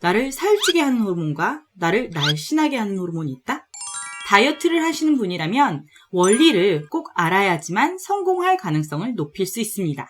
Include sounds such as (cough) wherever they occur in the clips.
나를 살찌게 하는 호르몬과 나를 날씬하게 하는 호르몬이 있다? 다이어트를 하시는 분이라면 원리를 꼭 알아야지만 성공할 가능성을 높일 수 있습니다.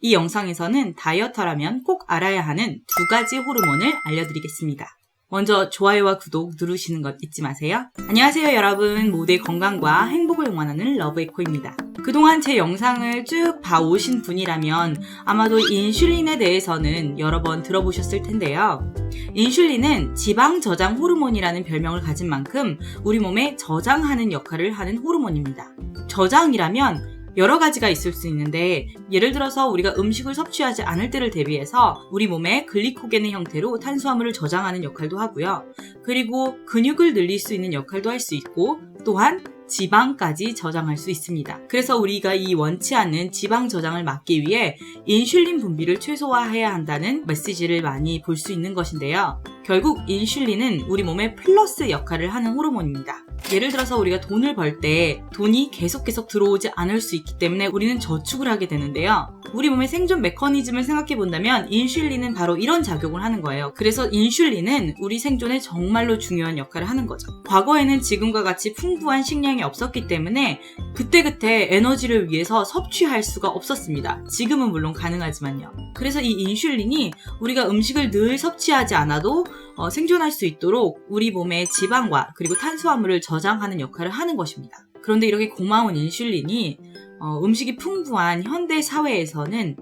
이 영상에서는 다이어터라면 꼭 알아야 하는 두 가지 호르몬을 알려드리겠습니다. 먼저 좋아요와 구독 누르시는 것 잊지 마세요. 안녕하세요 여러분. 모두의 건강과 행복을 응원하는 러브에코입니다. 그동안 제 영상을 쭉 봐오신 분이라면 아마도 인슐린에 대해서는 여러 번 들어보셨을 텐데요. 인슐린은 지방 저장 호르몬이라는 별명을 가진 만큼 우리 몸에 저장하는 역할을 하는 호르몬입니다. 저장이라면 여러 가지가 있을 수 있는데 예를 들어서 우리가 음식을 섭취하지 않을 때를 대비해서 우리 몸에 글리코겐의 형태로 탄수화물을 저장하는 역할도 하고요. 그리고 근육을 늘릴 수 있는 역할도 할 수 있고 또한 지방까지 저장할 수 있습니다. 그래서 우리가 이 원치 않는 지방 저장을 막기 위해 인슐린 분비를 최소화해야 한다는 메시지를 많이 볼 수 있는 것인데요. 결국 인슐린은 우리 몸의 플러스 역할을 하는 호르몬입니다. 예를 들어서 우리가 돈을 벌 때 돈이 계속 계속 들어오지 않을 수 있기 때문에 우리는 저축을 하게 되는데요. 우리 몸의 생존 메커니즘을 생각해 본다면 인슐린은 바로 이런 작용을 하는 거예요. 그래서 인슐린은 우리 생존에 정말로 중요한 역할을 하는 거죠. 과거에는 지금과 같이 풍부한 식량이 없었기 때문에 그때그때 에너지를 위해서 섭취할 수가 없었습니다. 지금은 물론 가능하지만요. 그래서 이 인슐린이 우리가 음식을 늘 섭취하지 않아도 어, 생존할 수 있도록 우리 몸의 지방과 그리고 탄수화물을 저장하는 역할을 하는 것입니다. 그런데 이렇게 고마운 인슐린이 어, 음식이 풍부한 현대 사회에서는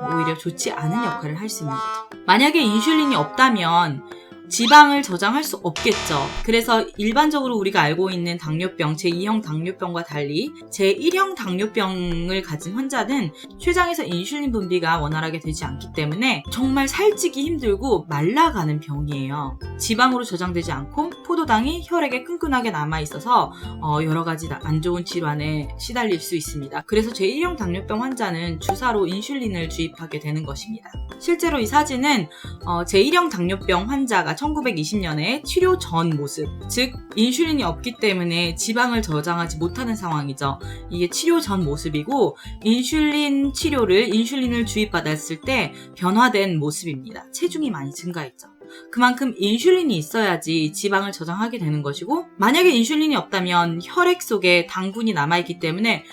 오히려 좋지 않은 역할을 할 수 있는 거죠. 만약에 인슐린이 없다면 지방을 저장할 수 없겠죠. 그래서 일반적으로 우리가 알고 있는 당뇨병, 제2형 당뇨병과 달리 제1형 당뇨병을 가진 환자는 췌장에서 인슐린 분비가 원활하게 되지 않기 때문에 정말 살찌기 힘들고 말라가는 병이에요. 지방으로 저장되지 않고 포도당이 혈액에 끈끈하게 남아 있어서 어, 여러 가지 안 좋은 질환에 시달릴 수 있습니다. 그래서 제1형 당뇨병 환자는 주사로 인슐린을 주입하게 되는 것입니다. 실제로 이 사진은 어, 제1형 당뇨병 환자가 1920년에 치료 전 모습, 즉 인슐린이 없기 때문에 지방을 저장하지 못하는 상황이죠. 이게 치료 전 모습이고 인슐린 치료를 인슐린을 주입받았을 때 변화된 모습입니다. 체중이 많이 증가했죠. 그만큼 인슐린이 있어야지 지방을 저장하게 되는 것이고 만약에 인슐린이 없다면 혈액 속에 당분이 남아있기 때문에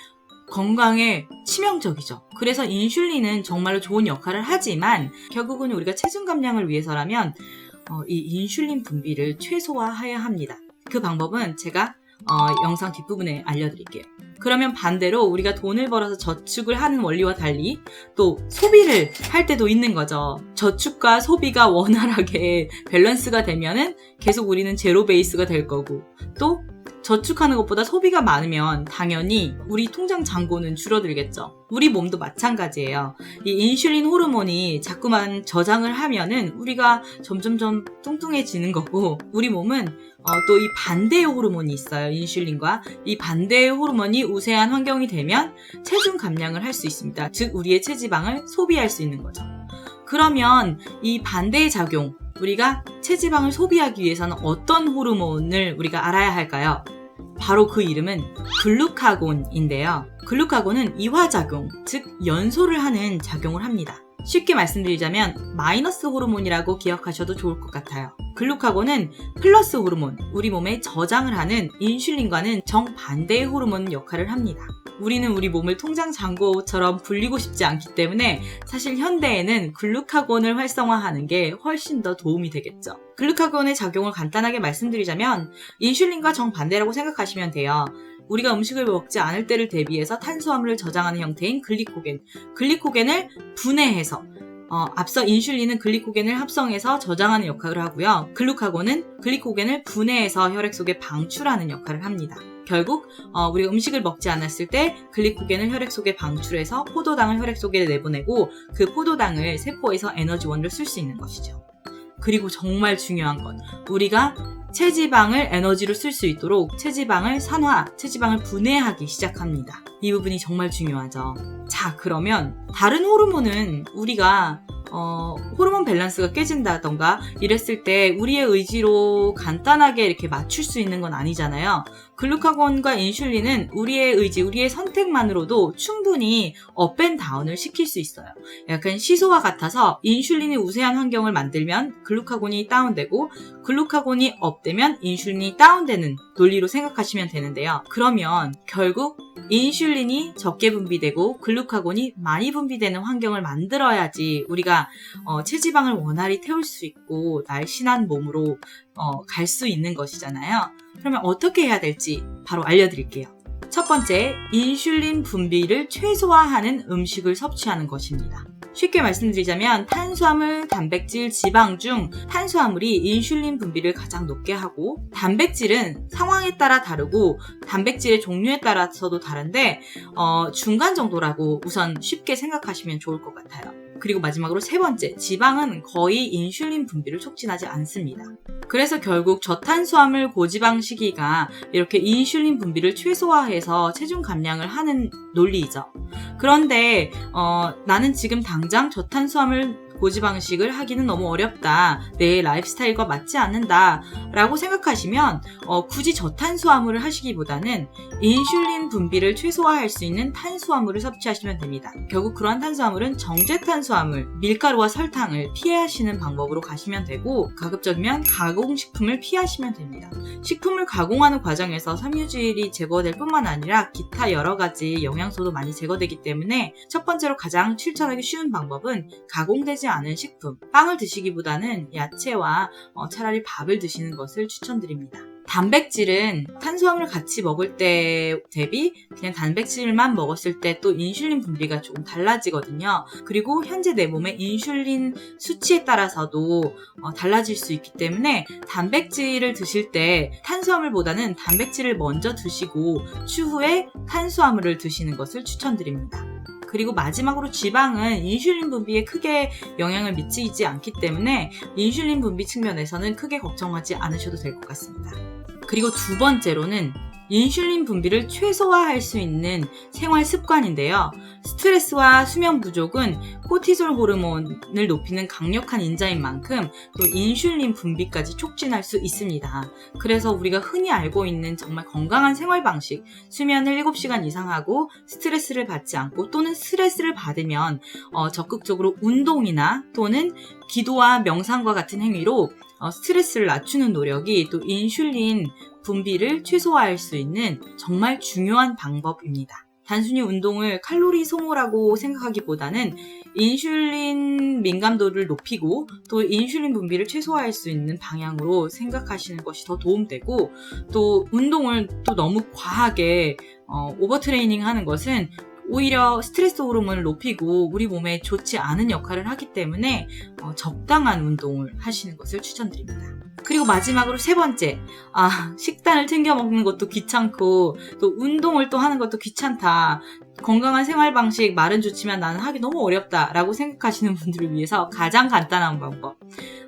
건강에 치명적이죠. 그래서 인슐린은 정말로 좋은 역할을 하지만 결국은 우리가 체중 감량을 위해서라면 어, 이 인슐린 분비를 최소화해야 합니다. 그 방법은 제가 어, 영상 뒷부분에 알려드릴게요. 그러면 반대로 우리가 돈을 벌어서 저축을 하는 원리와 달리 또 소비를 할 때도 있는 거죠. 저축과 소비가 원활하게 (laughs) 밸런스가 되면은 계속 우리는 제로 베이스가 될 거고 또 저축하는 것보다 소비가 많으면 당연히 우리 통장 잔고는 줄어들겠죠. 우리 몸도 마찬가지예요. 이 인슐린 호르몬이 자꾸만 저장을 하면은 우리가 점점점 뚱뚱해지는 거고 우리 몸은 어, 또 이 반대의 호르몬이 있어요. 인슐린과 이 반대의 호르몬이 우세한 환경이 되면 체중 감량을 할 수 있습니다. 즉 우리의 체지방을 소비할 수 있는 거죠. 그러면 이 반대의 작용 우리가 체지방을 소비하기 위해서는 어떤 호르몬을 우리가 알아야 할까요? 바로 그 이름은 글루카곤인데요. 글루카곤은 이화작용, 즉 연소를 하는 작용을 합니다. 쉽게 말씀드리자면 마이너스 호르몬이라고 기억하셔도 좋을 것 같아요. 글루카곤은 플러스 호르몬, 우리 몸에 저장을 하는 인슐린과는 정반대의 호르몬 역할을 합니다. 우리는 우리 몸을 통장 잔고처럼 불리고 싶지 않기 때문에 사실 현대에는 글루카곤을 활성화하는 게 훨씬 더 도움이 되겠죠. 글루카곤의 작용을 간단하게 말씀드리자면 인슐린과 정반대라고 생각하시면 돼요. 우리가 음식을 먹지 않을 때를 대비해서 탄수화물을 저장하는 형태인 글리코겐. 글리코겐을 분해해서 어, 앞서 인슐린은 글리코겐을 합성해서 저장하는 역할을 하고요. 글루카곤은 글리코겐을 분해해서 혈액 속에 방출하는 역할을 합니다. 결국 어, 우리가 음식을 먹지 않았을 때 글리코겐을 혈액 속에 방출해서 포도당을 혈액 속에 내보내고 그 포도당을 세포에서 에너지원으로 쓸 수 있는 것이죠. 그리고 정말 중요한 건 우리가 체지방을 에너지로 쓸 수 있도록 체지방을 산화, 체지방을 분해하기 시작합니다. 이 부분이 정말 중요하죠. 자, 그러면 다른 호르몬은 우리가 어, 호르몬 밸런스가 깨진다던가 이랬을 때 우리의 의지로 간단하게 이렇게 맞출 수 있는 건 아니잖아요. 글루카곤과 인슐린은 우리의 의지, 우리의 선택만으로도 충분히 업앤다운을 시킬 수 있어요. 약간 시소와 같아서 인슐린이 우세한 환경을 만들면 글루카곤이 다운되고 글루카곤이 업 되면 인슐린이 다운되는 논리로 생각하시면 되는데요. 그러면 결국 인슐린이 적게 분비되고 글루카곤이 많이 분비되는 환경을 만들어야지 우리가 어, 체지방을 원활히 태울 수 있고 날씬한 몸으로 어, 갈 수 있는 것이잖아요. 그러면 어떻게 해야 될지 바로 알려드릴게요. 첫 번째, 인슐린 분비를 최소화하는 음식을 섭취하는 것입니다. 쉽게 말씀드리자면 탄수화물, 단백질, 지방 중 탄수화물이 인슐린 분비를 가장 높게 하고 단백질은 상황에 따라 다르고 단백질의 종류에 따라서도 다른데 어, 중간 정도라고 우선 쉽게 생각하시면 좋을 것 같아요. 그리고 마지막으로 세 번째, 지방은 거의 인슐린 분비를 촉진하지 않습니다. 그래서 결국 저탄수화물 고지방 식이가 이렇게 인슐린 분비를 최소화해서 체중 감량을 하는 논리이죠. 그런데 어, 나는 지금 당장 저탄수화물 고지 방식을 하기는 너무 어렵다. 내 라이프스타일과 맞지 않는다. 라고 생각하시면 어, 굳이 저탄수화물을 하시기보다는 인슐린 분비를 최소화할 수 있는 탄수화물을 섭취하시면 됩니다. 결국 그러한 탄수화물은 정제 탄수화물, 밀가루와 설탕을 피하시는 방법으로 가시면 되고 가급적이면 가공식품을 피하시면 됩니다. 식품을 가공하는 과정에서 섬유질이 제거될 뿐만 아니라 기타 여러 가지 영양소도 많이 제거되기 때문에 첫 번째로 가장 실천하기 쉬운 방법은 가공되지 않은 식품, 빵을 드시기보다는 야채와 어, 차라리 밥을 드시는 것을 추천드립니다. 단백질은 탄수화물 같이 먹을 때 대비 그냥 단백질만 먹었을 때 또 인슐린 분비가 조금 달라지거든요. 그리고 현재 내 몸의 인슐린 수치에 따라서도 어, 달라질 수 있기 때문에 단백질을 드실 때 탄수화물보다는 단백질을 먼저 드시고 추후에 탄수화물을 드시는 것을 추천드립니다. 그리고 마지막으로 지방은 인슐린 분비에 크게 영향을 미치지 않기 때문에 인슐린 분비 측면에서는 크게 걱정하지 않으셔도 될 것 같습니다. 그리고 두 번째로는 인슐린 분비를 최소화할 수 있는 생활 습관인데요. 스트레스와 수면 부족은 코티솔 호르몬을 높이는 강력한 인자인 만큼 또 인슐린 분비까지 촉진할 수 있습니다. 그래서 우리가 흔히 알고 있는 정말 건강한 생활 방식, 수면을 7시간 이상 하고 스트레스를 받지 않고 또는 스트레스를 받으면 어, 적극적으로 운동이나 또는 기도와 명상과 같은 행위로 어, 스트레스를 낮추는 노력이 또 인슐린 분비를 최소화할 수 있는 정말 중요한 방법입니다. 단순히 운동을 칼로리 소모라고 생각하기보다는 인슐린 민감도를 높이고 또 인슐린 분비를 최소화할 수 있는 방향으로 생각하시는 것이 더 도움되고 또 운동을 또 너무 과하게 어, 오버트레이닝 하는 것은 오히려 스트레스 호르몬을 높이고 우리 몸에 좋지 않은 역할을 하기 때문에 어, 적당한 운동을 하시는 것을 추천드립니다. 그리고 마지막으로 세 번째, 아, 식단을 챙겨 먹는 것도 귀찮고, 또 운동을 또 하는 것도 귀찮다. 건강한 생활 방식, 말은 좋지만 나는 하기 너무 어렵다. 라고 생각하시는 분들을 위해서 가장 간단한 방법.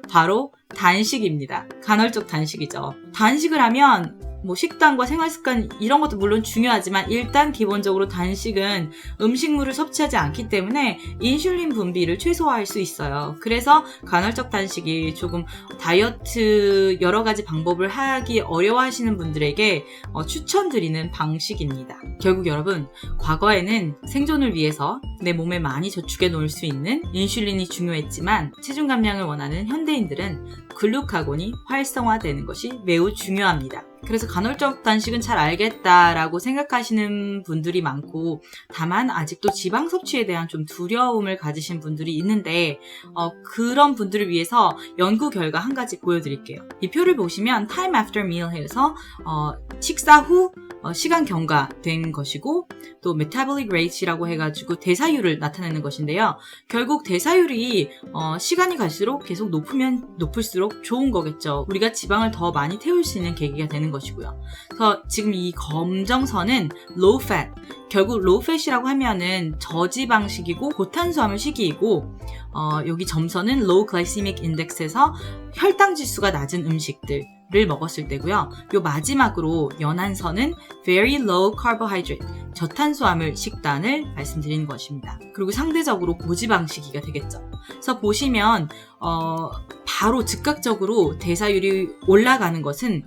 바로 단식입니다. 간헐적 단식이죠. 단식을 하면 뭐 식단과 생활 습관 이런 것도 물론 중요하지만 일단 기본적으로 단식은 음식물을 섭취하지 않기 때문에 인슐린 분비를 최소화할 수 있어요. 그래서 간헐적 단식이 조금 다이어트 여러 가지 방법을 하기 어려워하시는 분들에게 어, 추천드리는 방식입니다. 결국 여러분 과거에는 생존을 위해서 내 몸에 많이 저축해 놓을 수 있는 인슐린이 중요했지만 체중 감량을 원하는 현대인들은 글루카곤이 활성화되는 것이 매우 중요합니다. 그래서 간헐적 단식은 잘 알겠다라고 생각하시는 분들이 많고 다만 아직도 지방 섭취에 대한 좀 두려움을 가지신 분들이 있는데 어, 그런 분들을 위해서 연구 결과 한 가지 보여드릴게요. 이 표를 보시면 time after meal 해서 어, 식사 후 어, 시간 경과된 것이고 또 metabolic rate이라고 해가지고 대사율을 나타내는 것인데요. 결국 대사율이 어, 시간이 갈수록 계속 높으면 높을수록 좋은 거겠죠. 우리가 지방을 더 많이 태울 수 있는 계기가 되는 것이고요. 그래서 지금 이 검정선은 low fat, 결국 로우팻이라고 하면은 저지방식이고 고탄수화물 식이고 어, 여기 점선은 low glycemic index에서 혈당 지수가 낮은 음식들 을 먹었을 때고요. 요 마지막으로 연한 선은 very low carbohydrate 저탄수화물 식단을 말씀드리는 것입니다. 그리고 상대적으로 고지방식이가 되겠죠. 그래서 보시면 어, 바로 즉각적으로 대사율이 올라가는 것은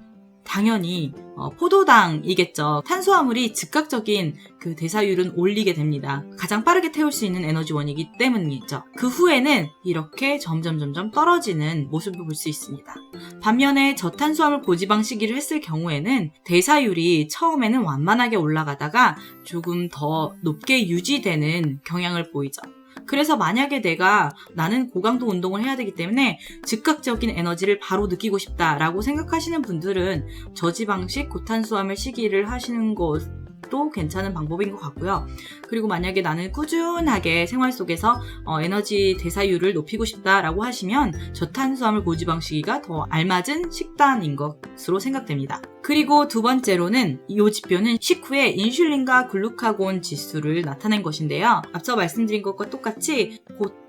당연히 어, 포도당이겠죠. 탄수화물이 즉각적인 그 대사율은 올리게 됩니다. 가장 빠르게 태울 수 있는 에너지원이기 때문이죠. 그 후에는 이렇게 점점 점점 떨어지는 모습을 볼 수 있습니다. 반면에 저탄수화물 고지방 시기를 했을 경우에는 대사율이 처음에는 완만하게 올라가다가 조금 더 높게 유지되는 경향을 보이죠. 그래서 만약에 내가 나는 고강도 운동을 해야 되기 때문에 즉각적인 에너지를 바로 느끼고 싶다라고 생각하시는 분들은 저지방식 고탄수화물 시기를 하시는 것 도 괜찮은 방법인 것 같고요. 그리고 만약에 나는 꾸준하게 생활 속에서 어, 에너지 대사율을 높이고 싶다라고 하시면 저탄수화물 고지방 시기가 더 알맞은 식단인 것으로 생각됩니다. 그리고 두 번째로는 이 지표는 식후에 인슐린과 글루카곤 지수를 나타낸 것인데요. 앞서 말씀드린 것과 똑같이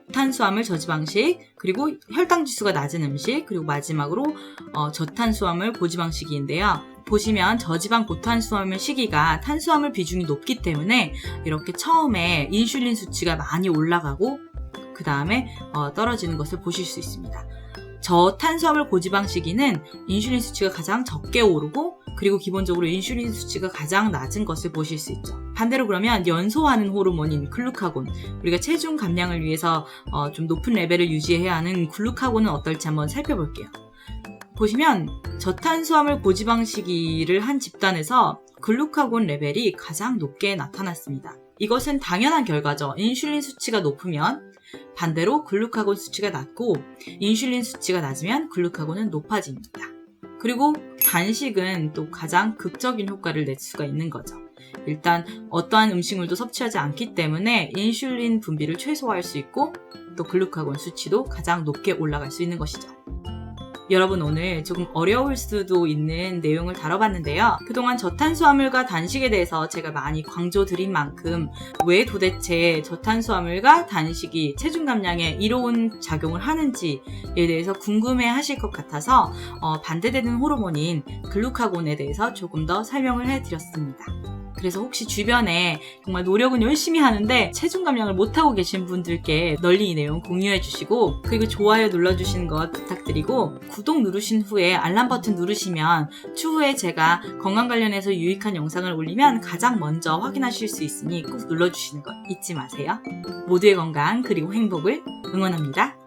고탄수화물 저지방식, 그리고 혈당 지수가 낮은 음식, 그리고 마지막으로 어, 저탄수화물 고지방식인데요. 보시면 저지방 고탄수화물 시기가 탄수화물 비중이 높기 때문에 이렇게 처음에 인슐린 수치가 많이 올라가고 그 다음에 어, 떨어지는 것을 보실 수 있습니다. 저탄수화물 고지방 시기는 인슐린 수치가 가장 적게 오르고 그리고 기본적으로 인슐린 수치가 가장 낮은 것을 보실 수 있죠. 반대로 그러면 연소하는 호르몬인 글루카곤, 우리가 체중 감량을 위해서 어, 좀 높은 레벨을 유지해야 하는 글루카곤은 어떨지 한번 살펴볼게요. 보시면 저탄수화물 고지방 시기를 한 집단에서 글루카곤 레벨이 가장 높게 나타났습니다. 이것은 당연한 결과죠. 인슐린 수치가 높으면 반대로 글루카곤 수치가 낮고 인슐린 수치가 낮으면 글루카곤은 높아집니다. 그리고 단식은 또 가장 극적인 효과를 낼 수가 있는 거죠. 일단 어떠한 음식물도 섭취하지 않기 때문에 인슐린 분비를 최소화할 수 있고 또 글루카곤 수치도 가장 높게 올라갈 수 있는 것이죠. 여러분 오늘 조금 어려울 수도 있는 내용을 다뤄봤는데요. 그동안 저탄수화물과 단식에 대해서 제가 많이 강조드린 만큼 왜 도대체 저탄수화물과 단식이 체중 감량에 이로운 작용을 하는지에 대해서 궁금해 하실 것 같아서 어, 반대되는 호르몬인 글루카곤에 대해서 조금 더 설명을 해드렸습니다. 그래서 혹시 주변에 정말 노력은 열심히 하는데 체중 감량을 못하고 계신 분들께 널리 이 내용 공유해 주시고 그리고 좋아요 눌러 주시는 것 부탁드리고 구독 누르신 후에 알람 버튼 누르시면 추후에 제가 건강 관련해서 유익한 영상을 올리면 가장 먼저 확인하실 수 있으니 꼭 눌러 주시는 것 잊지 마세요. 모두의 건강 그리고 행복을 응원합니다.